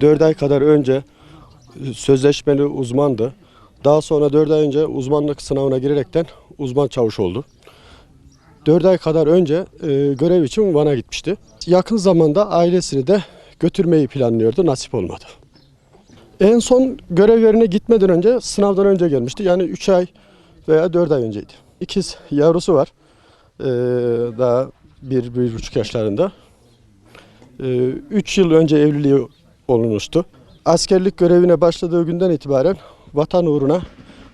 Dört ay kadar önce sözleşmeli uzmandı. Daha sonra 4 ay önce uzmanlık sınavına girerekten uzman çavuş oldu. 4 ay kadar önce e, görev için Van'a gitmişti. Yakın zamanda ailesini de götürmeyi planlıyordu. Nasip olmadı. En son görev yerine gitmeden önce sınavdan önce gelmişti. Yani 3 ay veya 4 ay önceydi. İkiz yavrusu var. Ee, daha bir, bir buçuk yaşlarında. 3 yıl önce evliliği olunmuştu. Askerlik görevine başladığı günden itibaren vatan uğruna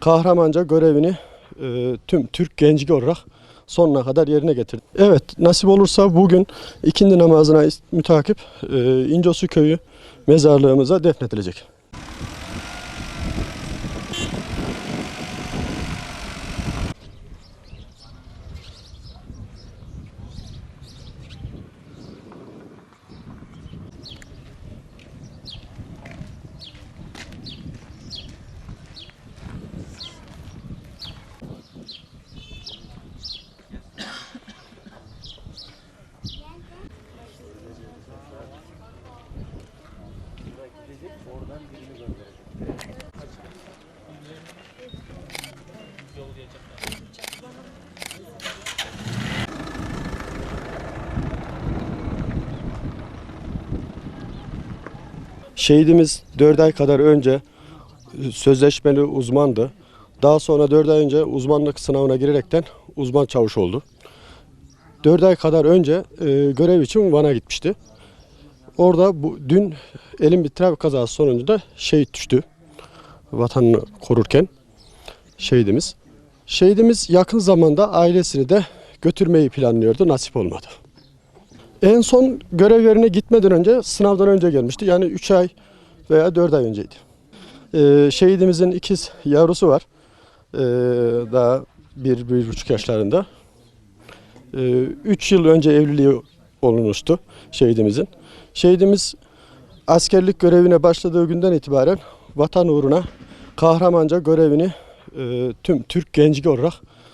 kahramanca görevini e, tüm Türk genci olarak sonuna kadar yerine getirdi. Evet nasip olursa bugün ikindi namazına mütakip e, İncosu köyü mezarlığımıza defnedilecek. Şehidimiz 4 ay kadar önce e, sözleşmeli uzmandı. Daha sonra 4 ay önce uzmanlık sınavına girerekten uzman çavuş oldu. 4 ay kadar önce e, görev için Van'a gitmişti. Orada bu dün elin bir trafik kazası sonucunda şehit düştü. Vatanını korurken şehidimiz. Şehidimiz yakın zamanda ailesini de götürmeyi planlıyordu. Nasip olmadı. En son görev yerine gitmeden önce sınavdan önce gelmişti. Yani 3 ay veya 4 ay önceydi. Ee, şehidimizin ikiz yavrusu var. Ee, daha bir, bir buçuk yaşlarında. 3 yıl önce evliliği olunmuştu şehidimizin. Şehidimiz askerlik görevine başladığı günden itibaren vatan uğruna kahramanca görevini e, tüm Türk genci olarak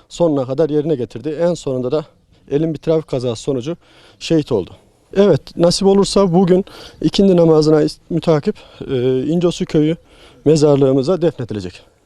sonuna kadar yerine getirdi. En sonunda da elin bir trafik kazası sonucu şehit oldu. Evet nasip olursa bugün ikindi namazına mütakip e, İncosu köyü mezarlığımıza defnedilecek.